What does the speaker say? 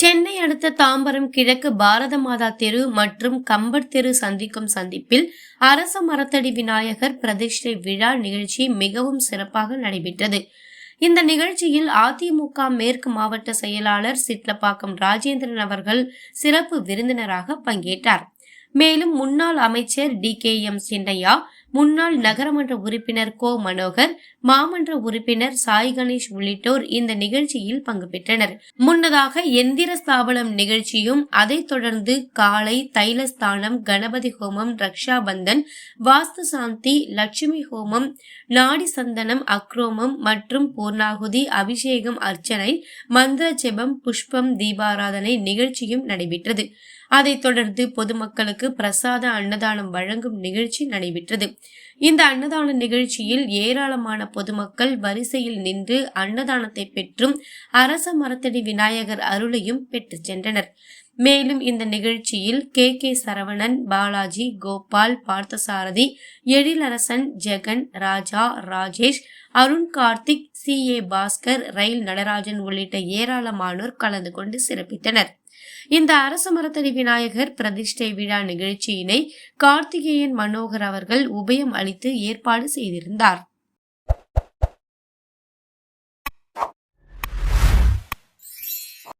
சென்னை அடுத்த தாம்பரம் கிழக்கு பாரத மாதா தெரு மற்றும் கம்பர் தெரு சந்திக்கும் சந்திப்பில் அரச மரத்தடி விநாயகர் பிரதிஷ்டை விழா நிகழ்ச்சி மிகவும் சிறப்பாக நடைபெற்றது. இந்த நிகழ்ச்சியில் அதிமுக மேற்கு மாவட்ட செயலாளர் சிட்லப்பாக்கம் ராஜேந்திரன் அவர்கள் சிறப்பு விருந்தினராக பங்கேற்றார். மேலும் முன்னாள் அமைச்சர் டி கே எம் சின்னையா முன்னாள் நகரமன்ற உறுப்பினர் கோ. மனோகர் மாமன்ற உறுப்பினர் சாய் கணேஷ் உள்ளிட்டோர் இந்த நிகழ்ச்சியில் பங்கு பெற்றனர். முன்னதாக எந்திர ஸ்தாபனம் நிகழ்ச்சியும் அதைத் தொடர்ந்து காலை தைலஸ்தானம் கணபதி ஹோமம் ரக்ஷா பந்தன் வாஸ்து சாந்தி லட்சுமி ஹோமம் நாடி சந்தனம் அக்ரோமம் மற்றும் பூர்ணாகுதி அபிஷேகம் அர்ச்சனை மந்திர ஜெபம் புஷ்பம் தீபாராதனை நிகழ்ச்சியும் நடைபெற்றது. அதைத் தொடர்ந்து பொதுமக்களுக்கு பிரசாத அன்னதானம் வழங்கும் நிகழ்ச்சி நடைபெற்றது. இந்த அன்னதான நிகழ்ச்சியில் ஏராளமான பொதுமக்கள் வரிசையில் நின்று அன்னதானத்தை பெற்றும் அரச மரத்தடி விநாயகர் அருளையும் பெற்றுச் சென்றனர். மேலும் இந்த நிகழ்ச்சியில் K. K. Saravanan Balaji Gopal Parthasarathy Ezhilarasan Jagan Raja Rajesh Arun Karthik C. A. Bhaskar rail Natarajan உள்ளிட்ட ஏராளமானோர் கலந்து கொண்டு சிறப்பித்தனர். இந்த அரசு மரத்தடி விநாயகர் பிரதிஷ்டை விழா நிகழ்ச்சியினை கார்த்திகேயன் மனோகர் அவர்கள் உபயம் அளித்து ஏற்பாடு செய்திருந்தார்.